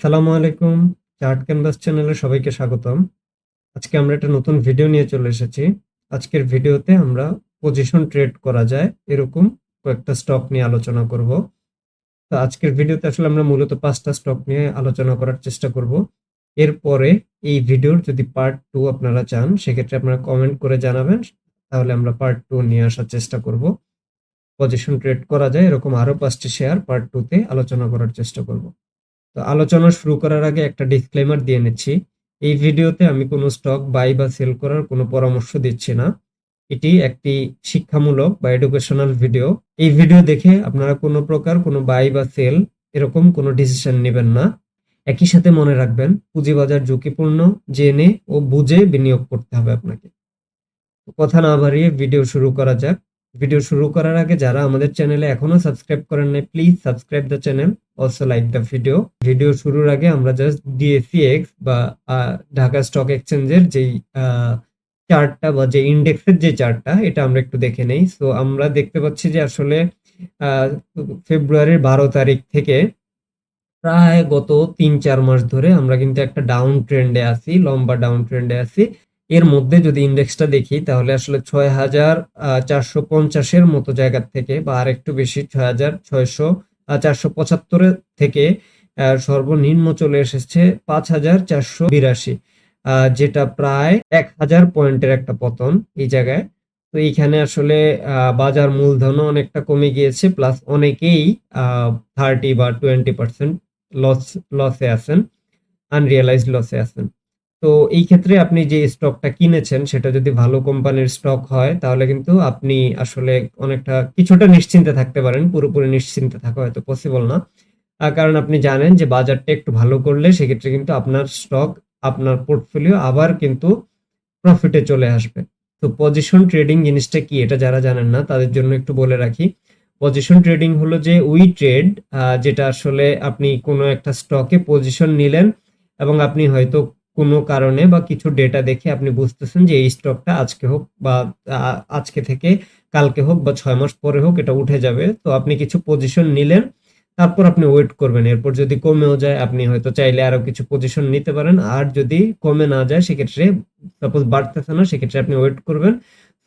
সালামু আলাইকুম, chart canvas চ্যানেলে সবাইকে স্বাগতম। আজকে আমরা একটা নতুন ভিডিও নিয়ে চলে এসেছি। আজকের ভিডিওতে আমরা পজিশন ট্রেড করা যায়, এরকম কয়েকটা স্টক নিয়ে আলোচনা করব। তো আজকের ভিডিওতে আসলে আমরা মূলত পাঁচটা স্টক নিয়ে আলোচনা করার চেষ্টা করব। এরপরে এই ভিডিওর যদি পার্ট টু আপনারা চান, সেক্ষেত্রে আপনারা কমেন্ট করে জানাবেন, তাহলে আমরা পার্ট টু নিয়ে আসার চেষ্টা করব। পজিশন ট্রেড করা যায়, এরকম আরও পাঁচটি শেয়ার পার্ট টুতে আলোচনা করার চেষ্টা করব। তো আলোচনা শুরু করার আগে একটা ডিসক্লেমার দিয়ে নিচ্ছি। এই ভিডিওতে আমি কোনো স্টক বাই বা সেল করার কোনো পরামর্শ দিচ্ছি না। এটি একটি শিক্ষামূলক বা এডুকেশনাল ভিডিও এই ভিডিও দেখে আপনারা কোনো প্রকার কোনো বাই বা সেল এরকম কোনো ডিসিশন নেবেন না। একই সাথে মনে রাখবেন, পুঁজিবাজার ঝুঁকিপূর্ণ, জেনে ও বুঝে বিনিয়োগ করতে হবে আপনাকে। কথা না বাড়িয়ে ভিডিও শুরু করা যাক। ভিডিও শুরু করার আগে যারা আমাদের চ্যানেলে এখনও সাবস্ক্রাইব করেন নাই please subscribe the channel also like the video video শুরুর আগে আমরা জাস্ট ডিএসিএক্স বা আহ, ঢাকা স্টক এক্সচেঞ্জের যেই চার্টটা বা যে ইন্ডেক্সের যে চার্টটা এটা আমরা একটু দেখে নেই। সো আমরা দেখতে পাচ্ছি যে আসলে ফেব্রুয়ারির বারো তারিখ থেকে প্রায় গত তিন চার মাস ধরে আমরা কিন্তু একটা ডাউন ট্রেন্ডে আছি লম্বা ডাউন ট্রেন্ডে আছি। এর মধ্যে যদি ইন্ডেক্সটা দেখি, তাহলে আসলে ছয় হাজার চারশো পঞ্চাশের মতো জায়গার থেকে বা আর একটু বেশি ছয় হাজার ছয়শো চারশো পঁচাত্তরের থেকে সর্বনিম্ন চলে এসেছে পাঁচ হাজার চারশো বিরাশি যেটা প্রায় এক হাজার পয়েন্টের একটা পতন এই জায়গায়। তো এইখানে আসলে বাজার মূলধনও অনেকটা কমে গিয়েছে প্লাস অনেকেই থার্টি বা টোয়েন্টি পার্সেন্ট লস লসে আছেন আনরিয়ালাইজড লসে আছেন। তো এই ক্ষেত্রে আপনি যে স্টকটা কিনেছেন, সেটা যদি ভালো কোম্পানির স্টক হয়, তাহলে কিন্তু আপনি আসলে অনেকটা কিছুটা নিশ্চিন্তে থাকতে পারেন, পুরোপুরি নিশ্চিন্তে থাকা হয়তো পসিবল না। কারণ আপনি জানেন যে বাজারটা একটু ভালো করলে সেক্ষেত্রে কিন্তু আপনার স্টক আপনার পোর্টফোলিও আবার কিন্তু প্রফিটে চলে আসবে। তো পজিশন ট্রেডিং জিনিসটা কি, এটা যারা জানেন না, তাদের জন্য একটু বলে রাখি। পজিশন ট্রেডিং হলো যে উই ট্রেড যেটা আসলে আপনি কোনো একটা স্টকে পজিশন নিলেন এবং আপনি হয়তো কোনো কারণে বা কিছু ডেটা দেখে আপনি বুঝতেছেন যে এই স্টকটা আজকে হোক বা আজকে থেকে কালকে হোক বা ছয় মাস পরে হোক এটা উঠে যাবে। তো আপনি কিছু পজিশন নিলেন, তারপর আপনি ওয়েট করবেন। এরপর যদি কমেও যায়, আপনি হয়তো চাইলে আরও কিছু পজিশন নিতে পারেন। আর যদি কমে না যায়, সেক্ষেত্রে সাপোজ বাড়তেছে না, সেক্ষেত্রে আপনি ওয়েট করবেন।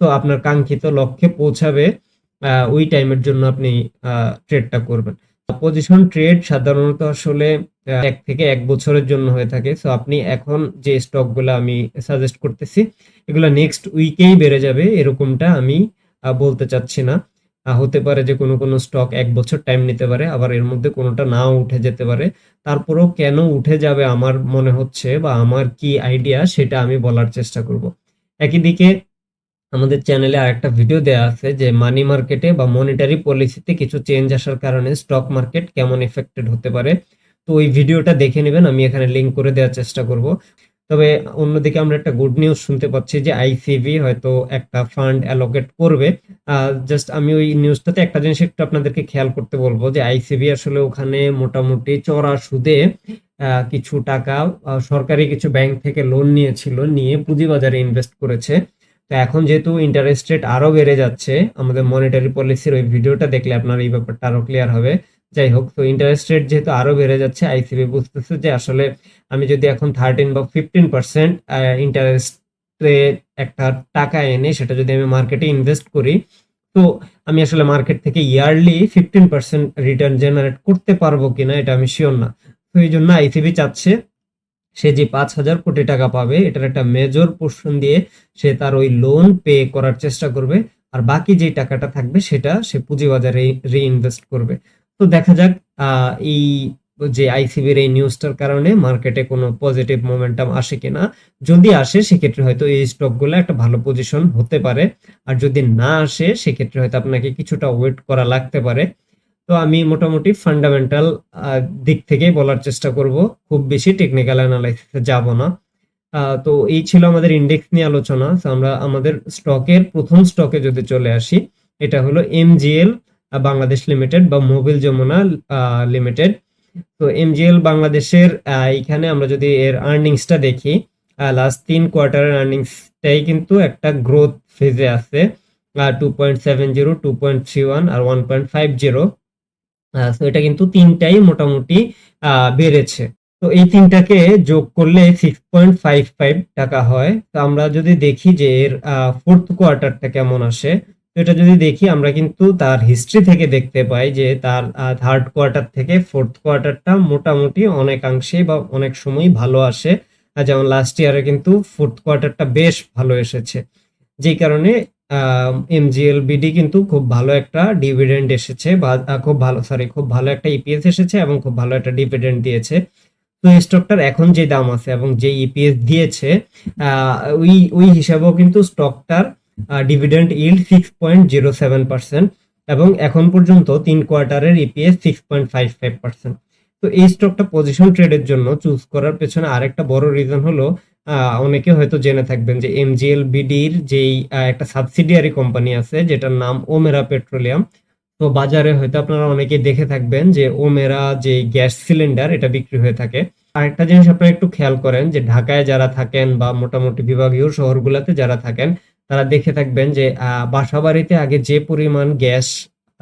তো আপনার কাঙ্ক্ষিত লক্ষ্যে পৌঁছাবে ওই টাইমের জন্য আপনি ট্রেডটা করবেন। পজিশন ট্রেড সাধারণত আসলে এক থেকে এক বছরের জন্য হয়ে থাকে। সো আপনি এখন যে স্টকগুলো আমি সাজেস্ট করতেছি, এগুলো নেক্সট উইকেই বেড়ে যাবে। এরকমটা আমি বলতে চাচ্ছি না। হতে পারে যে কোনো কোনো স্টক এক বছর টাইম নিতে পারে, আবার এর মধ্যে কোনোটা নাও উঠে যেতে পারে। তারপরেও কেন উঠে যাবে আমার মনে হচ্ছে বা আমার কি আইডিয়া সেটা আমি বলার চেষ্টা করব। একই দিকে আমাদের চ্যানেলে আরেকটা ভিডিও দেওয়া আছে যে মানি মার্কেটে বা মনিটারি পলিসিতে কিছু চেঞ্জ আসার কারণে স্টক মার্কেট কেমন এফেক্টেড হতে পারে। তো ওই ভিডিওটা দেখে নেবেন, আমি এখানে লিঙ্ক করে দেওয়ার চেষ্টা করব। তবে অন্যদিকে আমরা একটা গুড নিউজ শুনতে পাচ্ছি যে আইসিবি হয়তো একটা ফান্ড অ্যালোকেট করবে। জাস্ট আমি ওই নিউজটাতে একটা জিনিস একটু আপনাদেরকে খেয়াল করতে বলব যে আইসিবি আসলে ওখানে মোটামুটি চড়া সুদে কিছু টাকা সরকারি কিছু ব্যাংক থেকে লোন নিয়েছিল, নিয়ে পুঁজিবাজারে ইনভেস্ট করেছে। তো এখন যেহেতু ইন্টারেস্ট রেট আরও বেড়ে যাচ্ছে, আমাদের মনিটারি পলিসির ওই ভিডিওটা দেখলে আপনার এই ব্যাপারটা আরও ক্লিয়ার হবে। যাই হোক, তো ইন্টারেস্ট রেট যেহেতু আরও বেড়ে যাচ্ছে আইসিবি বুঝতেছে যে আসলে আমি যদি এখন থার্টিন বা ফিফটিন পার্সেন্ট ইন্টারেস্টে একটা টাকা এনে সেটা যদি আমি মার্কেটে ইনভেস্ট করি, তো আমি আসলে মার্কেট থেকে yearly fifteen percent return generate করতে পারব কিনা এটা আমি শিওর না। তো এই জন্য আইসিবি চাচ্ছে। সে যে পাঁচ হাজার কোটি টাকা পাবে, এটার একটা মেজর পোর্শন দিয়ে সে তার ওই লোন পে করার চেষ্টা করবে। আর বাকি যে টাকাটা থাকবে, সেটা সে পুঁজিবাজারে রিইনভেস্ট করবে। তো দেখা যাক এই যে আইসিবির এই নিউজটার কারণে মার্কেটে কোনো পজিটিভ মোমেন্টাম আসে কিনা। যদি আসে, সেক্ষেত্রে হয়তো এই স্টকগুলো একটা ভালো পজিশন হতে পারে। আর যদি না আসে, সেক্ষেত্রে হয়তো আপনাকে কিছুটা ওয়েট করা লাগতে পারে। তো আমি মোটামুটি ফান্ডামেন্টাল দিক থেকেই বলার চেষ্টা করব। খুব বেশি টেকনিক্যাল অ্যানালাইসিসে যাব না। তো এই ছিল আমাদের ইন্ডেক্স নিয়ে আলোচনা। আমরা আমাদের স্টকের প্রথম স্টকে যদি চলে আসি, এটা হলো এমজিএল বাংলাদেশ লিমিটেড বা মোবিল যমুনা লিমিটেড তো এমজিএল বাংলাদেশের এখানে আমরা যদি এর আর্নিংসটা দেখি লাস্ট তিন কোয়ার্টারের আর্নিংসটাই কিন্তু একটা গ্রোথ ফেজে আছে। Two point seven zero two point three one আর ওয়ান পয়েন্ট ফাইভ জিরো তো এটা কিন্তু তিনটাই মোটামুটি বেড়েছে। তো এই তিনটাকে যোগ করলে সিক্স পয়েন্ট ফাইভ ফাইভ টাকা হয়। তো আমরা যদি দেখি যে এর ফোর্থ কোয়ার্টারটা কেমন আসে, তো এটা যদি দেখি, আমরা কিন্তু তার হিস্ট্রি থেকে দেখতে পাই যে তার থার্ড কোয়ার্টার থেকে ফোর্থ কোয়ার্টারটা মোটামুটি অনেকাংশে বা অনেক সময় ভালো আসে। যেমন লাস্ট ইয়ারে কিন্তু ফোর্থ কোয়ার্টারটা বেশ ভালো এসেছে। যেই কারণে এমজিএল বিডি কিন্তু খুব ভালো একটা ডিভিডেন্ড এসেছে বা খুব ভালো সরি খুব ভালো একটা ইপিএস এসেছে এবং খুব ভালো একটা ডিভিডেন্ড দিয়েছে। তো এই স্টকটার এখন যে দাম আছে এবং যে ইপিএস দিয়েছে আহ, ওই ওই হিসাবেও কিন্তু স্টকটার dividend yield six point zero seven percent এবং এখন পর্যন্ত তিন কোয়ার্টারের EPS six point five five percent তো এই স্টকটা পজিশন ট্রেডের জন্য চুজ করার পেছনে আরেকটা বড় রিজন হলো অনেকে হয়তো জেনে থাকবেন যে এমজিএল বিডির যেই একটা সাবসিডিয়ারি কোম্পানি আছে যেটার নাম ওমেরা পেট্রোলিয়াম। তো বাজারে হয়তো আপনারা অনেকেই দেখে থাকবেন যে ওমেরা যে গ্যাস সিলিন্ডার, এটা বিক্রি হয়ে থাকে। আরেকটা জিনিস আপনারা একটু খেয়াল করেন যে ঢাকায় যারা থাকেন বা মোটামুটি বিভাগীয় শহরগুলোতে যারা থাকেন, তারা দেখে থাকবেন যে বাসাবাড়িতে আগে যে পরিমাণ গ্যাস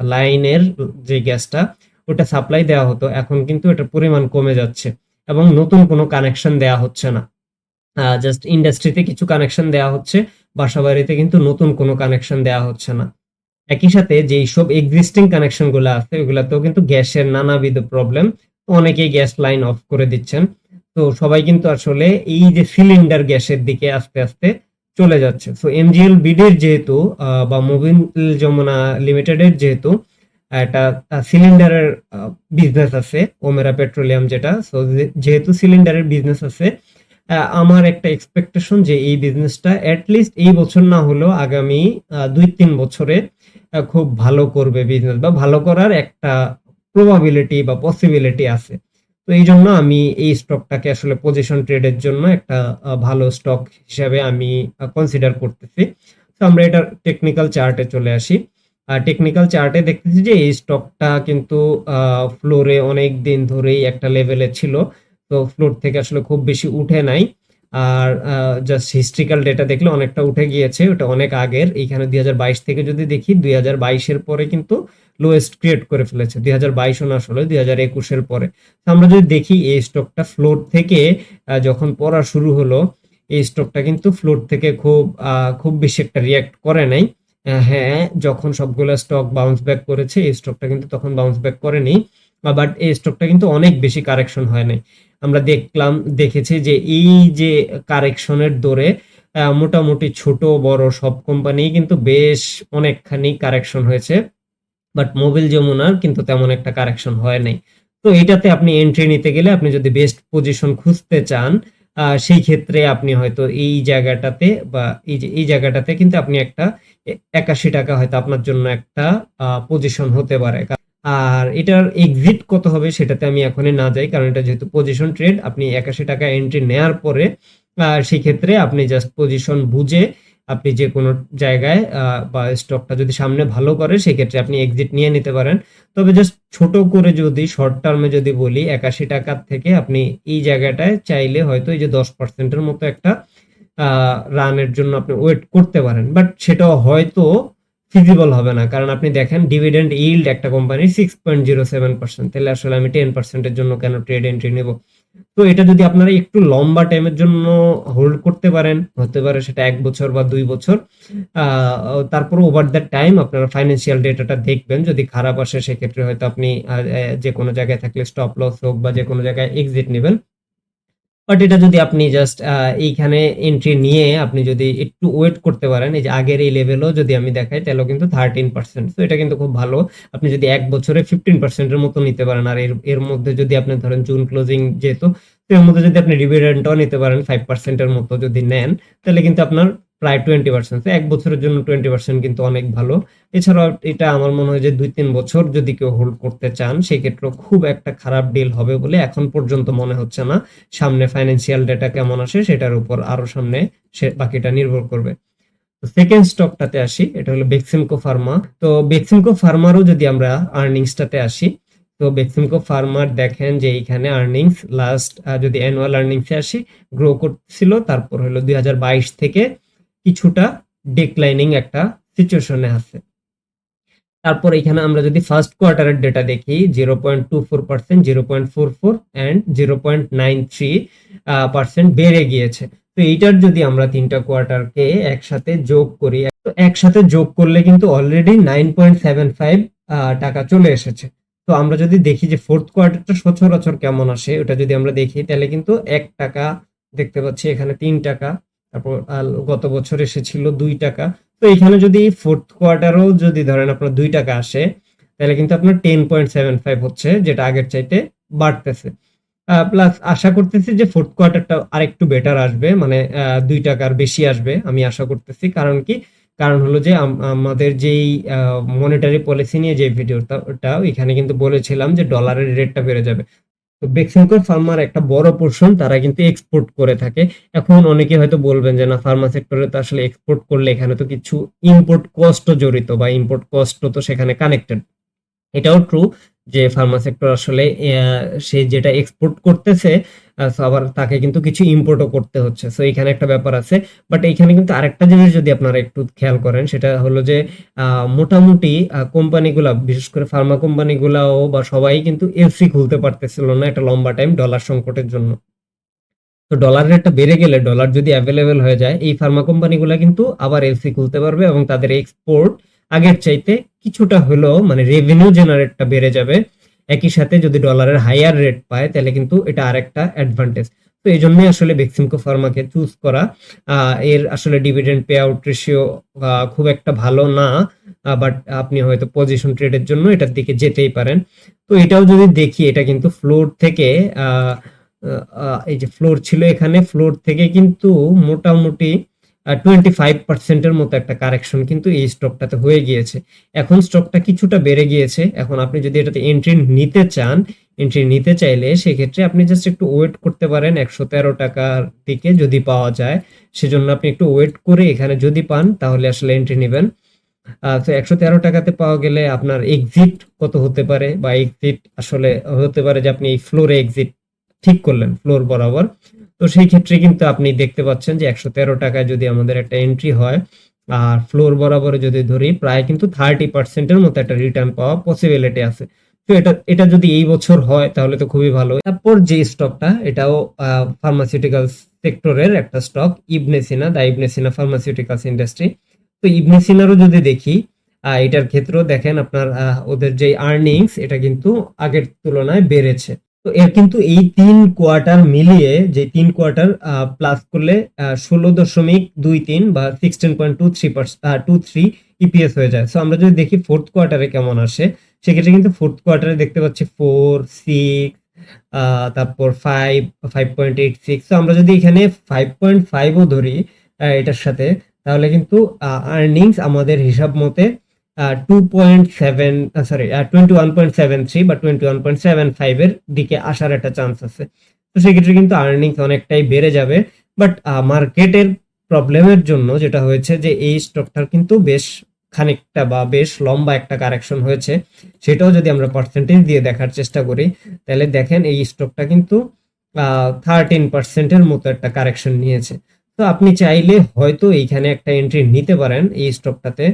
লাইনের যে গ্যাসটা ওটা সাপ্লাই দেওয়া হতো, এখন কিন্তু এটার পরিমাণ কমে যাচ্ছে এবং নতুন কোনো কানেকশন দেওয়া হচ্ছে না। জাস্ট ইন্ডাস্ট্রিতে কিছু কানেকশন দেওয়া হচ্ছে বাসাবাড়িতে কিন্তু নতুন কোনো কানেকশন দেওয়া হচ্ছে না। একই সাথে যেই সব এক্সিস্টিং কানেকশনগুলো আছে, ওগুলাতেও কিন্তু গ্যাসের নানাবিধ প্রবলেম অনেকেই গ্যাস লাইন অফ করে দিচ্ছেন। তো সবাই কিন্তু আসলে এই যে সিলিন্ডার গ্যাসের দিকে আস্তে আস্তে চলে যাচ্ছে। তো এমজিএল বিডির যেহেতু বা মোবিল যমুনা লিমিটেডের যেহেতু একটা সিলিন্ডারের বিজনেস আছে ওমেরা পেট্রোলিয়াম যেটা। সো যেহেতু সিলিন্ডারের বিজনেস আছে আমার একটা এক্সপেকটেশন যে এই বিজনেসটা অ্যাটলিস্ট এই বছর না হলেও আগামী দুই তিন বছরে খুব ভালো করবে বিজনেস বা ভালো করার একটা প্রবাবিলিটি বা পসিবিলিটি আছে। তো এই জন্য আমি এই স্টকটাকে আসলে পজিশন ট্রেডের জন্য একটা ভালো স্টক হিসাবে আমি কনসিডার করতেছি। তো আমরা এটা টেকনিক্যাল চার্টে চলে আসি। টেকনিক্যাল চার্টে দেখতেছি যে এই স্টকটা কিন্তু ফ্লোরে অনেক দিন ধরেই একটা লেভেলে ছিল। তো ফ্লোর থেকে আসলে খুব বেশি উঠে নাই। আর জাস্ট হিস্ট্রিক্যাল ডেটা দেখলে অনেকটা উঠে গিয়েছে, ওটা অনেক আগের। এইখানে দু হাজার বাইশ থেকে যদি দেখি, দুই এর পরে কিন্তু লোয়েস্ট ক্রিয়েট করে ফেলেছে। দুই হাজার বাইশও না আসলে, দুই হাজার একুশের পরে। আমরা যদি দেখি, এই স্টকটা ফ্লোর থেকে যখন পড়া শুরু হলো, এই স্টকটা কিন্তু ফ্লোর থেকে খুব খুব বেশি একটা রিয়াক্ট করে নাই। হ্যাঁ যখন সবগুলো স্টক বাউন্স ব্যাক করেছে এই স্টকটা কিন্তু তখন বাউন্স ব্যাক করেনি বাট এই স্টকটা কিন্তু অনেক বেশি কারেকশন হয় নাই। আমরা দেখলাম দেখেছি যে এই যে কারেকশনের আহ, মোটামুটি ছোট বড় সব কোম্পানি কিন্তু বেশ অনেকখানি কারেকশন হয়েছে বাট মোবিল যমুনার কিন্তু তেমন একটা কারেকশন হয় নাই। তো এটাতে আপনি এন্ট্রি নিতে গেলে আপনি যদি বেস্ট পজিশন খুঁজতে চান সেই ক্ষেত্রে আপনি হয়তো এই জায়গাটাতে বা এই যে এই জায়গাটাতে কিন্তু আপনি একটা একাশি টাকা হয়তো আপনার জন্য একটা পজিশন হতে পারে। আর এটার এক্সিট কত হবে সেটাতে আমি এখনই না যাই কারণ এটা যেহেতু পজিশন ট্রেড আপনি একাশি টাকা এন্ট্রি নেয়ার পরে আহ, সেই ক্ষেত্রে আপনি জাস্ট পজিশন বুঝে আপনি যে কোনো জায়গায় বা স্টকটা যদি সামনে ভালো করে, সেক্ষেত্রে আপনি এক্সিট নিয়ে নিতে পারেন। তবে জাস্ট ছোট করে যদি শর্ট টার্মে যদি বলি, একাশি টাকার থেকে আপনি এই জায়গাটায় চাইলে হয়তো এই যে দশ পার্সেন্টের মতো একটা রানের জন্য আপনি ওয়েট করতে পারেন। বাট সেটাও হয়তো ফিজিবল হবে না। কারণ আপনি দেখেন ডিভিডেন্ড ইল্ড একটা কোম্পানির six point zero seven percent তাহলে আসলে আমি টেন পার্সেন্টের জন্য কেন ট্রেড এন্ট্রি নেব? তো এটা যদি আপনারা একটু লম্বা টাইমের জন্য হোল্ড করতে পারেন, হতে পারে সেটা এক বছর বা দুই বছর তারপর ওভার দ্য টাইম আপনারা ফাইন্যান্সিয়াল ডেটাটা দেখবেন, যদি খারাপ আসে সেক্ষেত্রে হয়তো আপনি যে কোনো জায়গায় থাকলে স্টপ লস হোক বা যে কোনো জায়গায় এক্সিট নেবেন। বাট এটা যদি আপনি জাস্ট এইখানে এন্ট্রি নিয়ে আপনি যদি একটু ওয়েট করতে পারেন, এই যে আগের এই লেভেলও যদি আমি দেখাই, তাহলেও কিন্তু থার্টিন পার্সেন্ট তো এটা কিন্তু খুব ভালো। আপনি যদি এক বছরে ফিফটিন পার্সেন্টের মতো নিতে পারেন, আর এর এর মধ্যে যদি আপনি ধরেন জুন ক্লোজিং যেহেতু এর মধ্যে যদি আপনি ডিভিডেন্টও নিতে পারেন ফাইভ পার্সেন্টের মতো যদি নেন, তাহলে কিন্তু আপনার প্রায় টোয়েন্টি পার্সেন্ট এক বছরের জন্য টোয়েন্টি পার্সেন্ট কিন্তু অনেক ভালো। এছাড়াও এটা আমার মনে হয় যে দুই তিন বছর যদি কেউ হোল্ড করতে চান সেক্ষেত্রে খুব একটা খারাপ ডিল হবে বলে এখন পর্যন্ত মনে হচ্ছে না। সামনে ফাইন্যান্সিয়াল ডেটা কেমন আসে সেটার উপর আরও সামনে সে বাকিটা নির্ভর করবে। সেকেন্ড স্টকটাতে আসি, এটা হলো বেক্সিমকো ফার্মা তো বেক্সিমকো ফার্মারও যদি আমরা আর্নিংসটাতে আসি তো বেক্সিমকো ফার্মার দেখেন যে এইখানে আর্নিংস লাস্ট যদি অ্যানুয়াল আর্নিংসে আসি গ্রো করছিল, তারপর হলো দুই হাজার বাইশ থেকে কিছুটা ডিক্লাইনিং একটা সিচুয়েশনে আছে। তারপর এখানে আমরা যদি ফার্স্ট কোয়ার্টারের ডেটা দেখি zero point two four percent zero point four four and zero point nine three percent বেড়ে গিয়েছে। তো এইটার যদি আমরা তিনটা কোয়ার্টারকে একসাথে যোগ করি একসাথে যোগ করলে কিন্তু already nine point seven five টাকা চলে এসেছে। তো আমরা যদি দেখি যে ফোর্থ কোয়ার্টারটা সচরাচর কেমন আসে, ওটা যদি আমরা দেখি, তাহলে কিন্তু এক টাকা দেখতে পাচ্ছি এখানে তিন টাকা, তারপর গত বছর এসেছিল দুই টাকা। তো এখানে যদি ফোর্থ কোয়ার্টারও যদি ধরেন আপনার দুই টাকা আসে, তাহলে কিন্তু আপনার টেন পয়েন্ট সেভেন ফাইভ হচ্ছে, যেটা আগের চাইতে বাড়তেছে। প্লাস আশা করতেছি যে ফোর্থ কোয়ার্টারটা আরেকটু বেটার আসবে মানে দুই টাকার বেশি আসবে, আমি আশা করতেছি। কারণ কি? কারণ হলো যে আম- আমাদের যেই মনিটারি পলিসি নিয়ে যে ভিডিওটা ওটা এখানে কিন্তু বলেছিলাম যে ডলারের রেটটা বেড়ে যাবে। তো বেক্সিমকো ফার্মার একটা বড় পোর্শন তারা কিন্তু এক্সপোর্ট করে থাকে। এখন অনেকে হয়তো বলবেন যে না ফার্মা সেক্টরে তো আসলে এক্সপোর্ট করলে এখানে তো কিছু ইম্পোর্ট কস্টও জড়িত বা ইম্পোর্ট কস্টও তো সেখানে কানেক্টেড এটাও ট্রু যে ফার্মা সেক্টর আসলে সে যেটা এক্সপোর্ট করতেছে আবার তাকে কিন্তু কিছু ইম্পোর্টও করতে হচ্ছে। সো এখানে একটা ব্যাপার আছে। বাট এইখানে কিন্তু আরেকটা জিনিস যদি আপনারা একটু খেয়াল করেন, সেটা হলো যে মোটামুটি কোম্পানিগুলা, বিশেষ করে ফার্মা কোম্পানিগুলাও বা সবাই কিন্তু এফসি খুলতে পারতেছিল না একটা লম্বা টাইম ডলার সংকটের জন্য। তো ডলার রেটটা বেড়ে গেলে ডলার যদি অ্যাভেলেবেল হয়ে যায়, এই ফার্মা কোম্পানিগুলা কিন্তু আবার এলসি খুলতে পারবে এবং তাদের এক্সপোর্ট আগের চাইতে কিছুটা হলেও মানে রেভিনিউ জেনারেটটা বেড়ে যাবে। একই সাথে যদি ডলারের হাইয়ার রেট পায়, তাহলে কিন্তু এটা আরেকটা অ্যাডভান্টেজ তো এই জন্যই আসলে বেক্সিমকো ফার্মাকে চুজ করা এর আসলে ডিভিডেন্ড পে আউট রেশিও খুব একটা ভালো না বাট আপনি হয়তো পজিশন ট্রেডের জন্য এটার দিকে যেতেই পারেন। তো এটাও যদি দেখি, এটা কিন্তু ফ্লোর থেকে এই যে ফ্লোর ছিল এখানে ফ্লোর থেকে কিন্তু মোটামুটি টোয়েন্টি ফাইভ পার্সেন্টের মতো একটা কারেকশন কিন্তু এই স্টকটাতে হয়ে গিয়েছে। এখন স্টকটা কিছুটা বেড়ে গিয়েছে। এখন আপনি যদি এটাতে এন্ট্রি নিতে চান এন্ট্রি নিতে চাইলে সেক্ষেত্রে আপনি জাস্ট একটু ওয়েট করতে পারেন। একশো তেরো টাকার দিকে যদি পাওয়া যায়, সেজন্য আপনি একটু ওয়েট করে এখানে যদি পান, তাহলে আসলে এন্ট্রি নেবেন। তো একশো তেরো টাকাতে পাওয়া গেলে আপনার এক্সিট কত হতে পারে? বা এক্সিট আসলে হতে পারে যে আপনি এই ফ্লোরে এক্সিট ঠিক করলেন ফ্লোর বরাবর। তো সেই ক্ষেত্রে কিন্তু আপনি দেখতে পাচ্ছেন যে একশো তেরো টাকায় যদি আমাদের একটা এন্ট্রি হয়, আর ফ্লোর বরাবর যদি ধরি, প্রায় কিন্তু থার্টি পার্সেন্টের মতো একটা রিটার্ন পাওয়া পসিবিলিটি আছে। তো এটা এটা যদি এই বছর হয়, তাহলে তো খুবই ভালো। তারপর যে স্টকটা এটাও ফার্মাসিউটিক্যাল সেক্টরের একটা stock Ibn Sina the Ibn Sina pharmaceuticals industry তো ইবনেসিনারও যদি দেখি এটার ক্ষেত্রেও দেখেন আপনার ওদের যে আর্নিংস এটা কিন্তু আগের তুলনায় বেড়েছে। তো এর কিন্তু এই তিন কোয়ার্টার মিলিয়ে যে তিন কোয়ার্টার প্লাস করলে ষোলো দশমিক দুই তিন বা sixteen point two three two three EPS হয়ে যায়। সো আমরা যদি দেখি ফোর্থ কোয়ার্টারে কেমন আসে, সেক্ষেত্রে কিন্তু ফোর্থ কোয়ার্টারে দেখতে পাচ্ছি ফোর সিক্স তারপর five five point eight six তো আমরা যদি এখানে ফাইভ পয়েন্ট ফাইভও ধরি এটার সাথে, তাহলে কিন্তু আর্নিংস আমাদের হিসাব মতে two point seven sorry twenty one point seven three বা টোয়েন্টি ওয়ান পয়েন্ট সেভেন ফাইভের দিকে আসার একটা চান্স আছে। তো সেক্ষেত্রে কিন্তু আর্নিংস অনেকটাই বেড়ে যাবে। বাট মার্কেটের প্রবলেমের জন্য যেটা হয়েছে যে এই স্টকটার কিন্তু বেশ খানিকটা বা বেশ লম্বা একটা কারেকশন হয়েছে। সেটাও যদি আমরা পার্সেন্টেজ দিয়ে দেখার চেষ্টা করি, তাহলে দেখেন এই স্টকটা কিন্তু থার্টিন পার্সেন্টের মতো একটা কারেকশন নিয়েছে। তো আপনি চাইলে হয়তো এইখানে একটা এন্ট্রি নিতে পারেন এই স্টকটাতে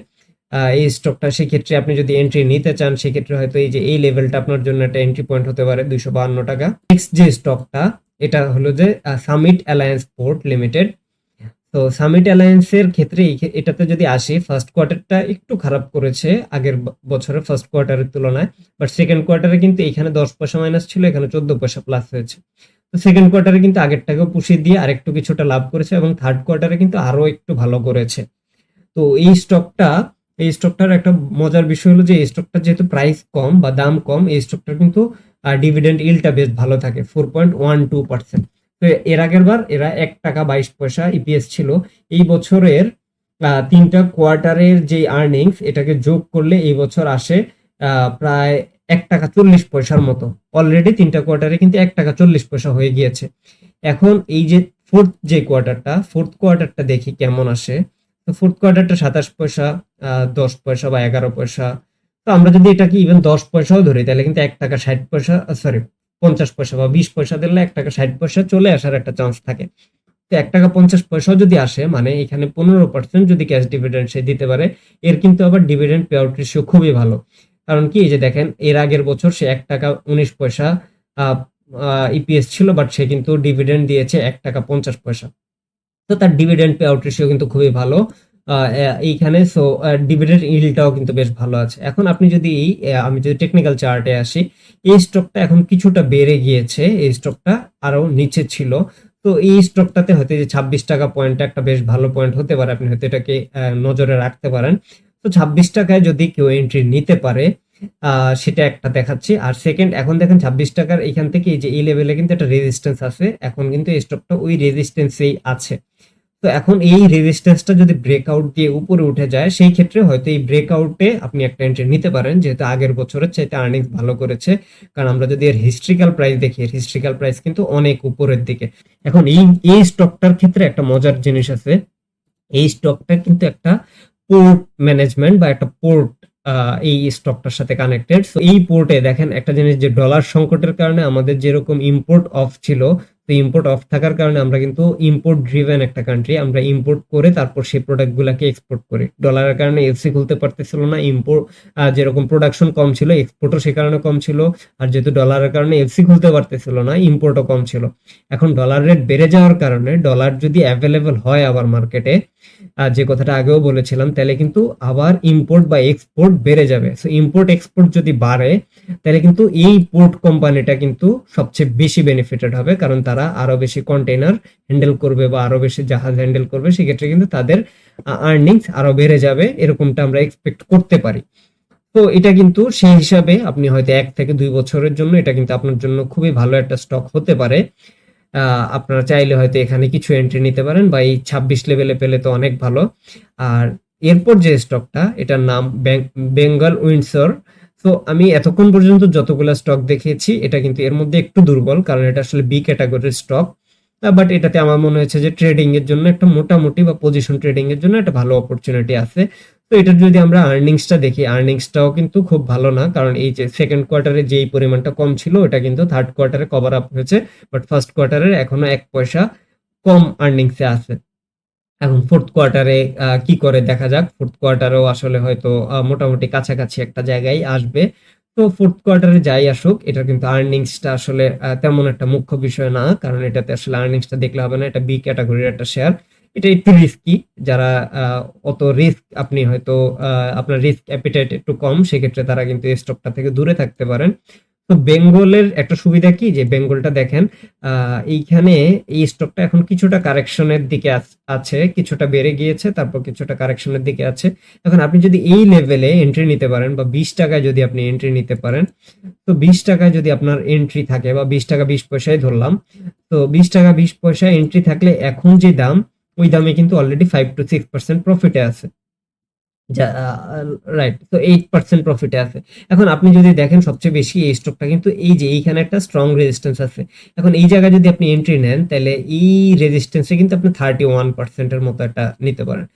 এই স্টকটা সেক্ষেত্রে আপনি যদি এন্ট্রি নিতে চান, সেক্ষেত্রে হয়তো এই যে, এই লেভেলটা আপনার জন্য একটা এন্ট্রি পয়েন্ট হতে পারে, দুইশো বাহান্ন টাকা। নেক্সট যে স্টকটা এটা হলো যে সামিট অ্যালায়েন্স পোর্ট লিমিটেড তো সামিট অ্যালায়েন্সের ক্ষেত্রে এটাতে যদি আসি ফার্স্ট কোয়ার্টারটা একটু খারাপ করেছে আগের বছরের ফার্স্ট কোয়ার্টারের তুলনায়। বাট সেকেন্ড কোয়ার্টারে কিন্তু এখানে দশ পয়সা মাইনাস ছিল, এখানে চোদ্দ পয়সা প্লাস হয়েছে। তো সেকেন্ড কোয়ার্টারে কিন্তু আগেরটাকেও পুষিয়ে দিয়ে আরেকটু কিছুটা লাভ করেছে এবং থার্ড কোয়ার্টারে কিন্তু আরও একটু ভালো করেছে। তো এই স্টকটা এই স্টকটার একটা মজার বিষয় হলো যে এই স্টকটা যেহেতু প্রাইস কম বা দাম কম, এই স্টকটার কিন্তু ডিভিডেন্ড ইলটা বেশ ভালো থাকে four point one two percent তো এর আগের বার এরা এক টাকা বাইশ পয়সা ইপিএস ছিল। এই বছরের তিনটা কোয়ার্টারের যে আর্নিংস এটাকে যোগ করলে এই বছর আসে প্রায় এক টাকা চল্লিশ পয়সার মতো। অলরেডি তিনটা কোয়ার্টারে কিন্তু এক টাকা চল্লিশ পয়সা হয়ে গিয়েছে। এখন এই যে ফোর্থ যে কোয়ার্টারটা ফোর্থ কোয়ার্টারটা দেখি কেমন আসে। তো ফোর্থ কোয়ার্টারটা সাতাশ পয়সা দশ পয়সা বা এগারো পয়সা। তো আমরা যদি এটাকে ইভেন দশ পয়সাও ধরি, তাহলে কিন্তু এক টাকা ষাট পয়সা সরি পঞ্চাশ পয়সা বা বিশ পয়সা দিলে এক টাকা ষাট পয়সা চলে আসার একটা চান্স থাকে। তো এক টাকা পঞ্চাশ পয়সাও যদি আসে মানে এখানে পনেরো পার্সেন্ট যদি ক্যাশ ডিভিডেন্ড সে দিতে পারে, এর কিন্তু আবার ডিভিডেন্ড পে আউট রেশিও খুবই ভালো। কারণ কি, এই যে দেখেন, এর আগের বছর সে এক টাকা উনিশ পয়সা ইপিএস ছিল বাট সে কিন্তু ডিভিডেন্ড দিয়েছে এক টাকা পঞ্চাশ পয়সা। তো তার ডিভিডেন্ড পে আউট রেশিও কিন্তু খুবই ভালো। এইখানে সো ডিভিডেন্ড ইলটাও কিন্তু বেশ ভালো আছে। এখন আপনি যদি আহ, আমি যদি টেকনিক্যাল চার্টে আসি এই স্টকটা এখন কিছুটা বেড়ে গিয়েছে এই স্টকটা আরও নিচে ছিল। তো এই স্টকটাতে হয়তো যে ছাব্বিশ টাকা পয়েন্ট একটা বেশ ভালো পয়েন্ট হতে পারে আপনি হয়তো এটাকে নজরে রাখতে পারেন। তো ছাব্বিশ টাকায় যদি কেউ এন্ট্রি নিতে পারে সেটা একটা দেখাচ্ছি। আর সেকেন্ড এখন দেখেন ছাব্বিশ টাকার এখান থেকে এই যে এই লেভেলে কিন্তু একটা রেজিস্ট্যান্স আছে। এখন কিন্তু এই স্টকটা ওই রেজিস্ট্যান্সেই আছে। তো এখন এই রেজিস্ট্যান্সটা যদি ব্রেকআউট দিয়ে উপরে উঠে যায়, সেই ক্ষেত্রে হয়তো এই ব্রেকআউটে আপনি একটা এন্ট্রি নিতে পারেন, যেহেতু আগের বছরের চাইতে আর্নিংস ভালো করেছে। কারণ আমরা যদি এর হিস্ট্রিক্যাল প্রাইস দেখি, এর হিস্ট্রিক্যাল প্রাইস কিন্তু অনেক উপরের দিকে। এখন এই এই স্টকটার ক্ষেত্রে একটা মজার জিনিস আছে। এই স্টকটা কিন্তু একটা পোর্ট ম্যানেজমেন্ট বা একটা পোর্ট এই স্টকটার সাথে কানেক্টেড তো এই পোর্টে দেখেন একটা জিনিস যে ডলার সংকটের কারণে আমাদের যেরকম ইম্পোর্ট অফ ছিল তো ইম্পোর্ট অফ থাকার কারণে আমরা কিন্তু ইম্পোর্ট ড্রিভেন একটা কান্ট্রি আমরা ইম্পোর্ট করে তারপর সেই প্রোডাক্টগুলোকে এক্সপোর্ট করি। ডলারের কারণে এফসি খুলতে পারতেছিল না ইম্পোর্ট যেরকম প্রোডাকশন কম ছিল এক্সপোর্টও সে কারণে কম ছিল, আর যেহেতু ডলারের কারণে এফসি খুলতে পারতেছিল না ইম্পোর্টও কম ছিল। এখন ডলার রেট বেড়ে যাওয়ার কারণে ডলার যদি অ্যাভেলেবল হয় আবার মার্কেটে আর যে কথাটা আগেও বলেছিলাম, তাহলে কিন্তু আবার ইম্পোর্ট বা এক্সপোর্ট বেড়ে যাবে। সো ইম্পোর্ট এক্সপোর্ট যদি বাড়ে তাহলে কিন্তু এই পোর্ট কোম্পানিটা কিন্তু সবচেয়ে বেশি বেনিফিটেড হবে, কারণ তারা আরও বেশি কন্টেইনার হ্যান্ডেল করবে বা আরও বেশি জাহাজ হ্যান্ডেল করবে, সেক্ষেত্রে কিন্তু তাদের আর্নিংস আরও বেড়ে যাবে, এরকমটা আমরা এক্সপেক্ট করতে পারি। তো এটা কিন্তু সেই হিসাবে আপনি হয়তো এক থেকে দুই বছরের জন্য এটা কিন্তু আপনার জন্য খুবই ভালো একটা স্টক হতে পারে। আপনারা চাইলে হয়তো এখানে কিছু এন্ট্রি নিতে পারেন বা এই ছাব্বিশ লেভেলে পেলে তো অনেক ভালো। আর এরপর যে স্টকটা এটার নাম বেঙ্গল উইন্ডসর তো আমি এতক্ষণ পর্যন্ত যতগুলো স্টক দেখিয়েছি, এটা কিন্তু এর মধ্যে একটু দুর্বল, কারণ এটা আসলে বি ক্যাটাগরির স্টক বাট এটাতে আমার মনে হয়েছে যে ট্রেডিং এর জন্য একটা মোটামুটি বা পজিশন ট্রেডিং এর জন্য একটা ভালো অপরচুনিটি আছে। তো এটার যদি আমরা আর্নিংসটা দেখি আর্নিংসটাও কিন্তু খুব ভালো না, কারণ এই যে সেকেন্ড কোয়ার্টারে যেই পরিমাণটা কম ছিল, ওটা কিন্তু থার্ড কোয়ার্টারে কভার আপ হয়েছে বাট ফার্স্ট কোয়ার্টারের এখনও এক পয়সা কম আর্নিংসে আছে। এখন ফোর্থ কোয়ার্টারে কি করে দেখা যাক? ফোর্থ কোয়ার্টারেও আসলে হয়তো মোটামুটি কাছাকাছি একটা জায়গায় আসবে। তো ফোর্থ কোয়ার্টারে যাই আসুক এটা কিন্তু আর্নিংসটা আসলে তেমন একটা মুখ্য বিষয় না, কারণ এটাতে আসলে আর্নিংসটা দেখলে হবে না, এটা বি ক্যাটাগরির একটা শেয়ার এটা একটু রিস্কি যারা অত রিস্ক আপনি হয়তো আপনার রিস্ক অ্যাপিটাইট একটু কম, সেক্ষেত্রে তারা কিন্তু এই স্টকটা থেকে দূরে থাকতে পারেন। তো বেঙ্গলের একটা সুবিধা কি? যে বেঙ্গলটা দেখেন এইখানে এই স্টকটা এখন কিছুটা কারেকশনের দিকে আছে কিছুটা বেড়ে গিয়েছে, তারপর কিছুটা কারেকশনের দিকে আছে। এখন আপনি যদি এই লেভেলে এন্ট্রি নিতে পারেন বা বিশ টাকায় যদি আপনি এন্ট্রি নিতে পারেন, তো বিশ টাকায় যদি আপনার এন্ট্রি থাকে বা বিশ টাকা বিশ পয়সায় ধরলাম, তো বিশ টাকা বিশ পয়সায় এন্ট্রি থাকলে এখন যে দাম, ওই দামে কিন্তু already five two six percent প্রফিটে আছে। যা রাইট তো এইট পার্সেন্ট প্রফিটে আছে। এখন আপনি যদি দেখেন সবচেয়ে বেশি এই স্টকটা কিন্তু এই যে এইখানে একটা স্ট্রং রেজিস্ট্যান্স আছে। এখন এই জায়গায় যদি আপনি এন্ট্রি নেন, তাহলে এই রেজিস্ট্যান্সে কিন্তু আপনি থার্টি ওয়ান পার্সেন্টের মতো একটা নিতে পারেন।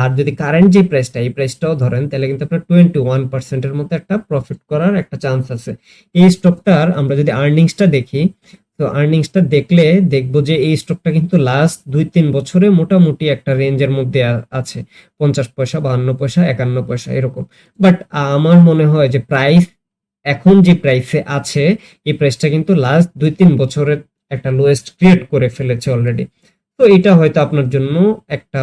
আর যদি কারেন্ট যে প্রাইসটা এই প্রাইসটাও ধরেন, তাহলে কিন্তু আপনার টোয়েন্টি ওয়ান পার্সেন্টের মতো একটা প্রফিট করার একটা চান্স আছে। এই স্টকটার আমরা যদি আর্নিংসটা দেখি তো আর্নিংসটা দেখলে দেখব যে এই স্টকটা কিন্তু লাস্ট দুই তিন বছরে মোটামুটি একটা রেঞ্জের মধ্যে আছে। পঞ্চাশ পয়সা, বাহান্ন পয়সা, একান্ন পয়সা, এরকম। বাট আমার মনে হয় যে প্রাইস এখন যে প্রাইসে আছে, এই প্রাইসটা কিন্তু লাস্ট দুই তিন বছরের একটা লোয়েস্ট ক্রিয়েট করে ফেলেছে অলরেডি তো এটা হয়তো আপনার জন্য একটা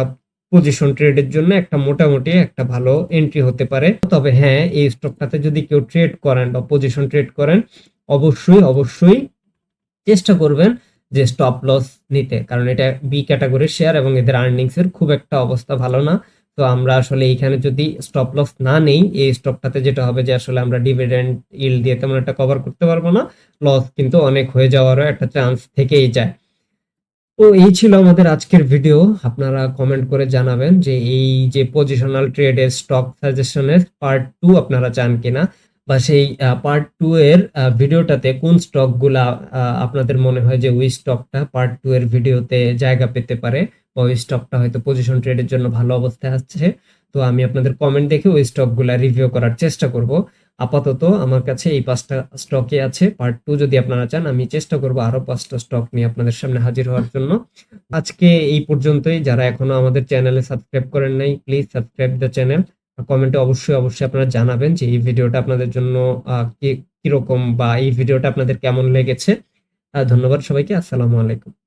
পজিশন ট্রেডের জন্য একটা মোটামুটি একটা ভালো এন্ট্রি হতে পারে। তবে হ্যাঁ এই স্টকটাতে যদি কেউ ট্রেড করেন বা পজিশন ট্রেড করেন, অবশ্যই অবশ্যই চেষ্টা করবেন যে স্টপ লস নিতে। কারণ এটা বি ক্যাটাগরির শেয়ার এবং এদের আর্নিংস এর খুব একটা অবস্থা ভালো না। তো আমরা আসলে এইখানে যদি স্টপ লস না নেই, এই স্টকটাতে যেটা হবে যে আসলে আমরা ডিভিডেন্ড ইল দিয়ে তেমন একটা কভার করতে পারব না। লস কিন্তু অনেক হয়ে যাওয়ারও একটা চান্স থেকেই যায়। তো এই ছিল আমাদের আজকের ভিডিও আপনারা কমেন্ট করে জানাবেন যে এই যে পজিশনাল ট্রেডের স্টক সাজেশনের পার্ট টু আপনারা চান কিনা। বা সেই পার্ট টু এর ভিডিওটাতে কোন স্টকগুলা আপনাদের মনে হয় যে ওই স্টকটা পার্ট টু এর ভিডিওতে জায়গা পেতে পারে বা ওই স্টকটা হয়তো পজিশন ট্রেডের জন্য ভালো অবস্থায় আসছে তো আমি আপনাদের কমেন্ট দেখে ওই স্টকগুলা রিভিউ করার চেষ্টা করব। আপাতত আমার কাছে এই পাঁচটা স্টকে আছে। পার্ট টু যদি আপনারা চান, আমি চেষ্টা করব আরও পাঁচটা স্টক নিয়ে আপনাদের সামনে হাজির হওয়ার জন্য। আজকে এই পর্যন্তই। যারা এখনও আমাদের চ্যানেলে সাবস্ক্রাইব করেন নাই প্লিজ সাবস্ক্রাইব দ্য চ্যানেল কমেন্টে অবশ্যই অবশ্যই আপনারা জানাবেন যে এই ভিডিওটা আপনাদের জন্য কীরকম বা এই ভিডিওটা আপনাদের কেমন লেগেছে। ধন্যবাদ সবাইকে, আসসালামু আলাইকুম।